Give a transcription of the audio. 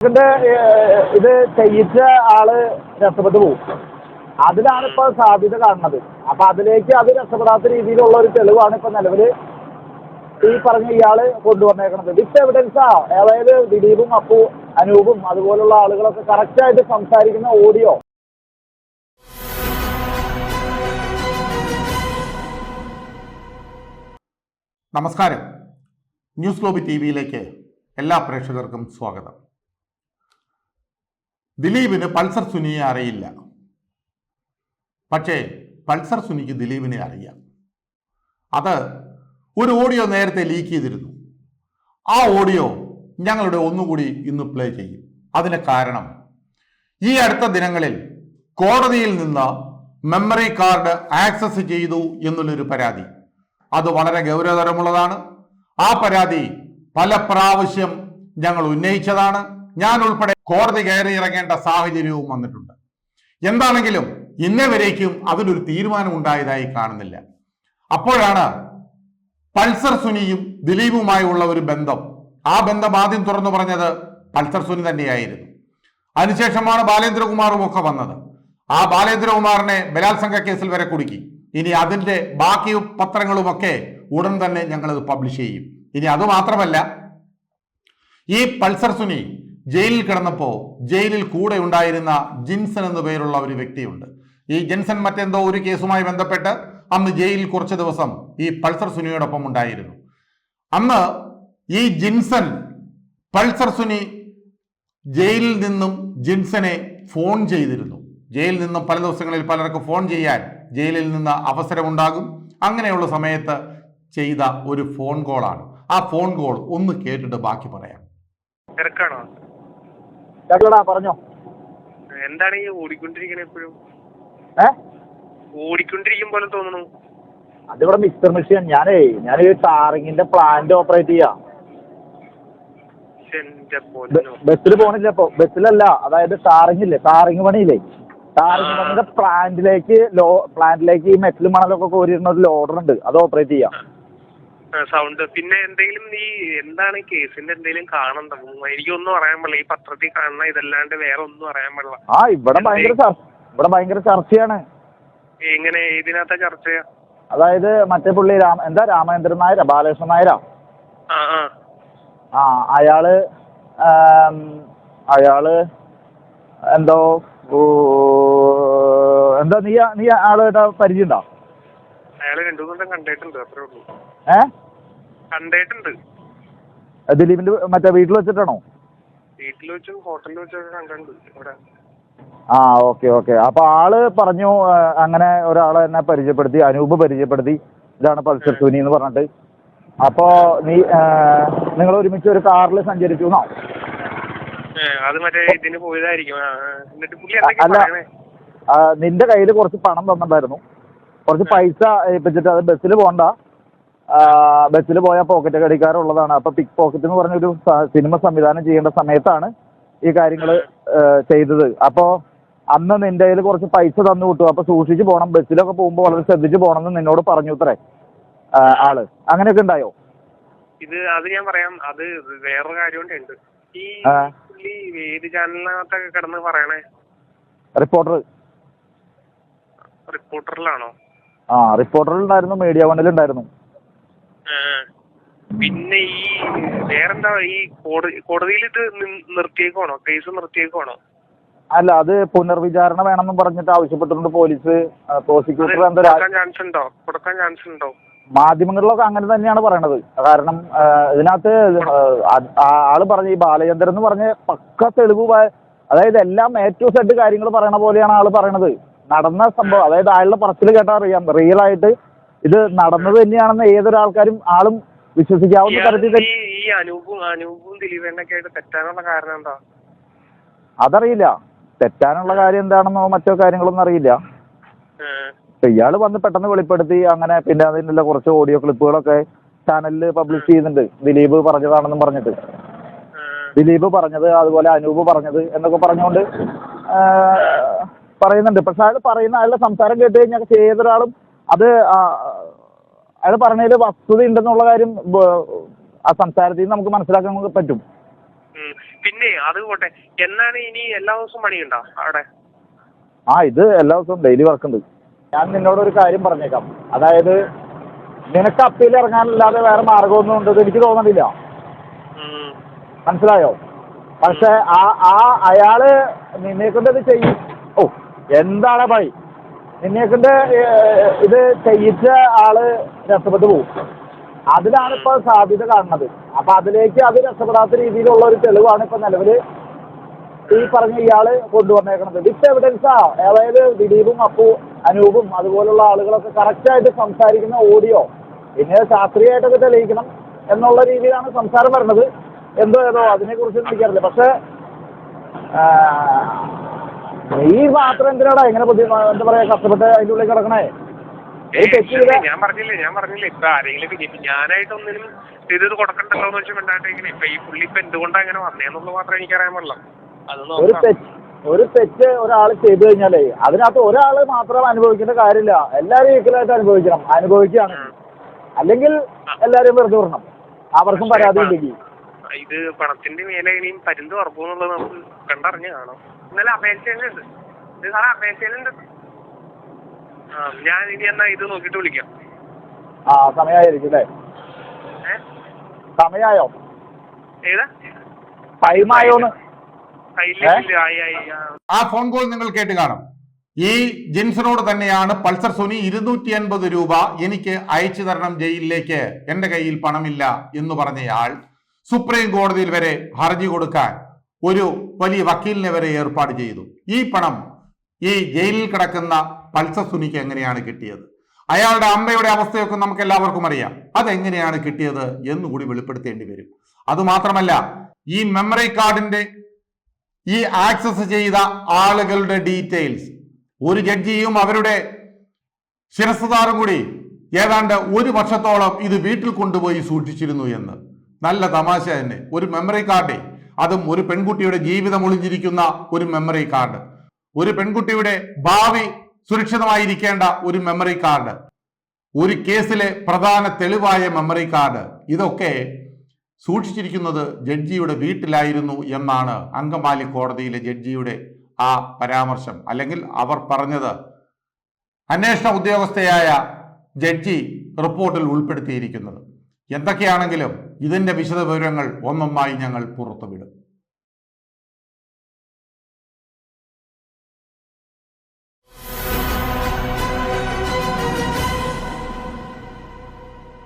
ഇതിന്റെ ഇത് ചെയ്യിച്ച ആൾ രക്ഷപ്പെട്ടു പോകും അതിലാണ് ഇപ്പൊ സാധ്യത കാണുന്നത്. അപ്പൊ അതിലേക്ക് അത് രക്ഷപ്പെടാത്ത രീതിയിലുള്ള ഒരു തെളിവാണ് ഇപ്പൊ നിലവിൽ ഈ പറഞ്ഞ ഇയാൾ കൊണ്ടുവന്നേക്കുന്നത് വിത്ത് ആ അതായത് ദിലീപും അപ്പു അനൂപും അതുപോലുള്ള ആളുകളൊക്കെ കറക്റ്റ് ആയിട്ട് സംസാരിക്കുന്ന ഓഡിയോ. നമസ്കാരം. ന്യൂസ് ഗ്ലോബി ടി വിയിലേക്ക് എല്ലാ പ്രേക്ഷകർക്കും സ്വാഗതം. ദിലീപിന് പൾസർ സുനിയെ അറിയില്ല. പക്ഷേ പൾസർ സുനിക്ക് ദിലീപിനെ അറിയാം. അത് ഒരു ഓഡിയോ നേരത്തെ ലീക്ക് ചെയ്തിരുന്നു. ആ ഓഡിയോ ഞങ്ങളുടെ ഒന്നുകൂടി ഇന്ന് പ്ലേ ചെയ്യും. അതിന് കാരണം ഈ അടുത്ത ദിനങ്ങളിൽ കോടതിയിൽ നിന്ന് മെമ്മറി കാർഡ് ആക്സസ് ചെയ്തു എന്നുള്ളൊരു പരാതി. അത് വളരെ ഗൗരവതരമുള്ളതാണ്. ആ പരാതി പല പ്രാവശ്യം ഞങ്ങൾ ഉന്നയിച്ചതാണ്. ഞാൻ ഉൾപ്പെടെ കോടതി കയറി ഇറങ്ങേണ്ട സാഹചര്യവും വന്നിട്ടുണ്ട്. എന്താണെങ്കിലും ഇന്നേ വരേക്കും അതിനൊരു തീരുമാനം ഉണ്ടായതായി കാണുന്നില്ല. അപ്പോഴാണ് പൾസർ സുനിയും ദിലീപുമായുള്ള ഒരു ബന്ധം. ആ ബന്ധം ആദ്യം തുറന്നു പറഞ്ഞത് പൾസർ സുനി തന്നെയായിരുന്നു. അതിനുശേഷമാണ് ബാലേന്ദ്രകുമാറും ഒക്കെ വന്നത്. ആ ബാലേന്ദ്രകുമാറിനെ ബലാത്സംഗ കേസിൽ വരെ കുടുക്കി. ഇനി അതിന്റെ ബാക്കി പത്രങ്ങളുമൊക്കെ ഉടൻ തന്നെ ഞങ്ങളത് പബ്ലിഷ് ചെയ്യും. ഇനി അതുമാത്രമല്ല ഈ പൾസർ സുനി ജയിലിൽ കിടന്നപ്പോൾ ജയിലിൽ കൂടെ ഉണ്ടായിരുന്ന ജിൻസൺ എന്നു പേരുള്ള ഒരു വ്യക്തിയുണ്ട്. ഈ ജിൻസൺ മറ്റെന്തോ ഒരു കേസുമായി ബന്ധപ്പെട്ട് അന്ന് ജയിലിൽ കുറച്ച് ദിവസം ഈ പൾസർ സുനിയോടൊപ്പം ഉണ്ടായിരുന്നു. അന്ന് ഈ ജിൻസൺ പൾസർ സുനി ജയിലിൽ നിന്നും ജിൻസനെ ഫോൺ ചെയ്തിരുന്നു. ജയിലിൽ നിന്നും പല ദിവസങ്ങളിൽ പലർക്ക് ഫോൺ ചെയ്യാൻ ജയിലിൽ നിന്ന് അവസരമുണ്ടാകും. അങ്ങനെയുള്ള സമയത്ത് ചെയ്ത ഒരു ഫോൺ കോളാണ്. ആ ഫോൺ കോൾ ഒന്ന് കേട്ടിട്ട് ബാക്കി പറയാം. തിരക്കാണോ? കേട്ടോടാ പറഞ്ഞോ. എന്താണ് ഈ ഓടിക്കൊണ്ടിരിക്കണ എപ്പോഴും ഏ? ഓടിക്കൊണ്ടിരിക്കും പോലെ തോന്നുന്നു. അതിവിടെ മിസ്റ്റർ മിഷ്യൻ ഞാനേ ഞാൻ ടാറിങ്ങിന്റെ പ്ലാന്റ് ഓപ്പറേറ്റ് ചെയ്യാ. ബസ്സിൽ പോണില്ല ഇപ്പൊ. ബസ്സിലല്ല അതായത് ടാറിങ് ഇല്ലേ? ടാറിങ് പണിയില്ലേ? ടാറിങ് പണിയുടെ പ്ലാന്റിലേക്ക് ലോ പ്ലാന്റിലേക്ക് ഈ മെറ്റൽ മണലൊക്കെ കോരിയിരുന്ന ഒരു ലോഡർ ഉണ്ട്. അത് ഓപ്പറേറ്റ് ചെയ്യാം. സൗണ്ട് പിന്നെ എന്തെങ്കിലും നീ എന്താണ് ഈ കേസിന്റെ എന്തെങ്കിലും കാണണ്ട? എനിക്കൊന്നും അറിയാൻ പാടില്ല. ഈ പത്രത്തിൽ കാണുന്ന ഇതല്ലാണ്ട് വേറെ ഒന്നും അറിയാൻ പാടില്ല. ആ ഇവിടെ ഭയങ്കര ഇവിടെ ഭയങ്കര ചർച്ചയാണ്. എങ്ങനെ ഇതിനകത്ത ചർച്ച? അതായത് മറ്റേ പുള്ളി രാമ എന്താ? രാമചന്ദ്രൻ നായര ബാലകൃഷ്ണൻ നായരാ? ആ അയാൾ അയാൾ എന്തോ എന്താ നീ നീ ആളുമായിട്ട് പരിചയം ഉണ്ടോ അയാൾ രണ്ടു ദിവസം കണ്ടിട്ടുണ്ട് അത്രേ ഉള്ളൂ. ഏ? കണ്ടിട്ടുണ്ട്. ദിലീപിന്റെ മറ്റേ വീട്ടിൽ വെച്ചിട്ടാണോ? വീട്ടിൽ വെച്ചും ഹോട്ടലിൽ വെച്ചൊക്കെ കണ്ടിട്ടുണ്ട് ഇവിടെ. ആ ഓക്കെ ഓക്കെ. അപ്പൊ ആൾ പറഞ്ഞു ആ, അങ്ങനെ ഒരാളെ എന്നെ പരിചയപ്പെടുത്തി അനൂപ് പരിചയപ്പെടുത്തി. ഇതാണ് പൾസർ സുനി എന്ന് പറഞ്ഞിട്ട്. അപ്പോ നീ നിങ്ങൾ ഒരുമിച്ച് ഒരു കാറിൽ സഞ്ചരിച്ചു എന്നോ? ഏ, അത് മറ്റേ ഇതിന് പോയതായിരിക്കും. ആ, ആ. എന്നിട്ട് പുള്ളി എന്തൊക്കെയാ അല്ല. പറയണേ? ആ, നിന്റെ കയ്യിൽ കുറച്ച് പണം തന്നിട്ടുണ്ടായിരുന്നു. കുറച്ച് പൈസ ഏൽപ്പിച്ചിട്ട് അത് ബസ്സിൽ പോകണ്ട. ബസ്സിൽ പോയാൽ പോക്കറ്റ് കടിക്കാറുള്ളതാണ് അപ്പൊ പിക് പോക്കറ്റ് എന്ന് പറഞ്ഞൊരു സിനിമ സംവിധാനം ചെയ്യേണ്ട സമയത്താണ് ഈ കാര്യങ്ങൾ ചെയ്തത്. അപ്പോ അന്ന് നിന്റെ കയ്യിൽ കുറച്ച് പൈസ തന്നു വിട്ടു. അപ്പൊ സൂക്ഷിച്ച് പോകണം ബസ്സിലൊക്കെ പോകുമ്പോൾ വളരെ ശ്രദ്ധിച്ച് പോകണം എന്ന് നിന്നോട് പറഞ്ഞു ഇത്രേ ആൾ. അങ്ങനെയൊക്കെ ഉണ്ടായോ? ഇത് അത് ഞാൻ പറയാം. അത് വേറൊരു കാര്യം ഉണ്ട്. ഈ ഏത് ചാനലിനകത്തൊക്കെ കിടന്ന് പറയണേ? റിപ്പോർട്ടർ റിപ്പോർട്ടറിലാണോ ആ റിപ്പോർട്ടറിൽ ഉണ്ടായിരുന്നു മീഡിയ വണ്ണിൽ ഉണ്ടായിരുന്നു പിന്നെ ഈ വേറെന്താ ഈ കോടതി കോടതിയിൽ ഇത് നിർത്തിയേക്കാണോ കേസ് നിർത്തിയേക്കുവാണോ? അല്ല അത് പുനർവിചാരണ വേണമെന്നും പറഞ്ഞിട്ട് ആവശ്യപ്പെട്ടിട്ടുണ്ട് പോലീസ്. പ്രോസിക്യൂട്ടർ എന്താ ചാൻസ് ഉണ്ടോ? കൊടുക്കാൻ ചാൻസ് ഉണ്ടോ? മാധ്യമങ്ങളിലൊക്കെ അങ്ങനെ തന്നെയാണ് പറയണത്. കാരണം ഇതിനകത്ത് ആൾ പറഞ്ഞ ഈ ബാലചന്ദ്രൻ എന്ന് പറഞ്ഞ പക്ക തെളിവ് അതായത് എല്ലാം എ ടു സെഡ് കാര്യങ്ങൾ പറയണ പോലെയാണ് ആൾ പറയണത്. നടന്ന സംഭവം അതായത് ആളുടെ പറച്ചിൽ കേട്ടാൽ അറിയാം. റിയൽ ആയിട്ട് ഇത് നടന്നത് തന്നെയാണെന്ന് ഏതൊരാൾക്കാരും ആളും വിശ്വസിക്കാവുന്ന തരത്തിൽ ഈ അനൂപും അനൂപും ആയിട്ട് തെറ്റാനുള്ള കാരണം എന്താ? അതറിയില്ല. തെറ്റാനുള്ള കാര്യം എന്താണെന്നോ മറ്റോ കാര്യങ്ങളൊന്നും അറിയില്ല. ഇയാൾ വന്ന് പെട്ടെന്ന് വെളിപ്പെടുത്തി അങ്ങനെ പിന്നെ അതിനുള്ള കുറച്ച് ഓഡിയോ ക്ലിപ്പുകളൊക്കെ ചാനലിൽ പബ്ലിഷ് ചെയ്യുന്നുണ്ട്. ദിലീപ് പറഞ്ഞതാണെന്നും പറഞ്ഞിട്ട്. ദിലീപ് പറഞ്ഞത് അതുപോലെ അനൂപ് പറഞ്ഞത് എന്നൊക്കെ പറഞ്ഞുകൊണ്ട് പറയുന്നുണ്ട്. പക്ഷെ അയാൾ പറയുന്ന അയാളുടെ സംസാരം കേട്ട് കഴിഞ്ഞാൽ ഏതൊരാളും അത് അയാൾ പറഞ്ഞതിൽ വസ്തുത ഉണ്ടെന്നുള്ള കാര്യം ആ സംസാരത്തിൽ നിന്ന് നമുക്ക് മനസ്സിലാക്കാൻ പറ്റും. പിന്നെ അത് പോട്ടെ. എന്നാണ് ഇനി എല്ലാ ദിവസവും പണിയുണ്ടോ അവിടെ? ആ ഇത് എല്ലാ ദിവസവും ഡെയിലി വർക്ക് ഉണ്ട് ഞാൻ നിന്നോട് ഒരു കാര്യം പറഞ്ഞേക്കാം. അതായത് നിനക്ക് അപ്പീൽ ഇറങ്ങാനല്ലാതെ വേറെ മാർഗമൊന്നും ഉണ്ടെന്ന് എനിക്ക് തോന്നുന്നില്ല മനസ്സിലായോ? പക്ഷെ ആ ആ അയാൾ നിന്നെ കൊണ്ടത് ചെയ്യും? ഓ എന്താണ് പണി? നിന്നെ കൊണ്ട് ഏഹ്, ഇത് ചെയ്യിച്ച ആൾ രക്ഷപ്പെട്ടു പോകും അതിലാണ് ഇപ്പൊ സാധ്യത കാണുന്നത്. അപ്പൊ അതിലേക്ക് അത് രക്ഷപ്പെടാത്ത രീതിയിലുള്ള ഒരു തെളിവാണ് ഇപ്പൊ നിലവിൽ ഈ പറഞ്ഞ ഇയാൾ കൊണ്ടുവന്നേക്കുന്നത് വിത്ത് ആ. അതായത് ദിലീപും അപ്പു അനൂപും അതുപോലുള്ള ആളുകളൊക്കെ കറക്റ്റായിട്ട് സംസാരിക്കുന്ന ഓഡിയോ പിന്നെ ശാസ്ത്രീയമായിട്ടൊക്കെ തെളിയിക്കണം എന്നുള്ള രീതിയിലാണ് സംസാരം വരുന്നത്. എന്തോ ഏതോ അതിനെക്കുറിച്ച് എനിക്കറിയില്ല. പക്ഷേ നീ മാത്രം എന്തിനാടാ? എങ്ങനെ എന്താ പറയാ കഷ്ടപ്പെട്ട് അതിന്റെ ഉള്ളിൽ കിടക്കണേ? ഞാൻ പറഞ്ഞില്ലേ ഞാൻ പറഞ്ഞില്ലേ ഇപ്പൊ ആരെങ്കിലും ഇപ്പൊ ഞാനായിട്ടൊന്നിനും ചെയ്തത് കൊടുക്കണ്ടല്ലോ എന്ന് വെച്ചാൽ ഇപ്പൊ ഈ പുള്ളി ഇപ്പൊ എന്തുകൊണ്ടാ അങ്ങനെ വന്നേന്നുള്ളത് മാത്രമേ എനിക്കറിയാൻ പാടില്ല അത് ഒരു നോക്കാം തെറ്റ് ഒരു തെറ്റ് ഒരാൾ ചെയ്തു കഴിഞ്ഞാലേ അതിനകത്ത് ഒരാൾ മാത്രം അനുഭവിക്കേണ്ട കാര്യമില്ല. എല്ലാവരും ഈക്വലായിട്ട് അനുഭവിക്കണം. അനുഭവിക്കുകയാണ്. അല്ലെങ്കിൽ എല്ലാവരും വെറുതെ വിടണം. അവർക്കും പരാതി ഉണ്ടെങ്കിൽ. ഇത് പണത്തിന്റെ മേലെ ഇനിയും പരുന്ത് ഉറപ്പുന്നുള്ളത് നമുക്ക് കണ്ടറിഞ്ഞ് കാണാം. ഇന്നലെ അപേക്ഷയിലുണ്ട് ഇത് സാറേ അപേക്ഷയിലുണ്ട് ആ ഞാൻ ഇനി എന്നാ ഇത് നോക്കിയിട്ട് വിളിക്കാം. ആ സമയായിരിക്കും അല്ലേ സമയായോ? ഏതാ? ടൈമായോന്ന്. ആ. ഫോൺ കോൾ നിങ്ങൾ കേട്ട് കാണും. ഈ ജിൻസിനോട് തന്നെയാണ് പൾസർ സുനി ഇരുന്നൂറ്റി അൻപത് രൂപ എനിക്ക് അയച്ചു തരണം ജയിലിലേക്ക്. എന്റെ കയ്യിൽ പണമില്ല എന്ന് പറഞ്ഞയാൾ സുപ്രീം കോടതിയിൽ വരെ ഹർജി കൊടുക്കാൻ ഒരു വലിയ വക്കീലിനെ വരെ ഏർപ്പാട് ചെയ്തു. ഈ പണം ഈ ജയിലിൽ കിടക്കുന്ന പൾസർ സുനിക്ക് എങ്ങനെയാണ് കിട്ടിയത്? അയാളുടെ അമ്മയുടെ അവസ്ഥയൊക്കെ നമുക്ക് എല്ലാവർക്കും അറിയാം. അതെങ്ങനെയാണ് കിട്ടിയത് എന്നുകൂടി വെളിപ്പെടുത്തേണ്ടി വരും. അതുമാത്രമല്ല ഈ മെമ്മറി കാർഡിന്റെ ഈ ആക്സസ് ചെയ്ത ആളുകളുടെ ഡീറ്റെയിൽസ് ഒരു ജഡ്ജിയും അവരുടെ ശിരസ്താറും കൂടി ഏതാണ്ട് ഒരു വർഷത്തോളം ഇത് വീട്ടിൽ കൊണ്ടുപോയി സൂക്ഷിച്ചിരുന്നു എന്ന്. നല്ല തമാശ തന്നെ. ഒരു മെമ്മറി കാർഡ് അതും ഒരു പെൺകുട്ടിയുടെ ജീവിതം ഒളിഞ്ഞിരിക്കുന്ന ഒരു മെമ്മറി കാർഡ് ഒരു പെൺകുട്ടിയുടെ ഭാവി സുരക്ഷിതമായിരിക്കേണ്ട ഒരു മെമ്മറി കാർഡ് ഒരു കേസിലെ പ്രധാന തെളിവായ മെമ്മറി കാർഡ് ഇതൊക്കെ സൂക്ഷിച്ചിരിക്കുന്നത് ജഡ്ജിയുടെ വീട്ടിലായിരുന്നു എന്നാണ് അങ്കമാലി കോടതിയിലെ ജഡ്ജിയുടെ ആ പരാമർശം. അല്ലെങ്കിൽ അവർ പറഞ്ഞത് അന്വേഷണ ഉദ്യോഗസ്ഥയായ ജഡ്ജി റിപ്പോർട്ടിൽ ഉൾപ്പെടുത്തിയിരിക്കുന്നത്. എന്തൊക്കെയാണെങ്കിലും ഇതിന്റെ വിശദ വിവരങ്ങൾ ഒന്നൊന്നായി ഞങ്ങൾ പുറത്തുവിടും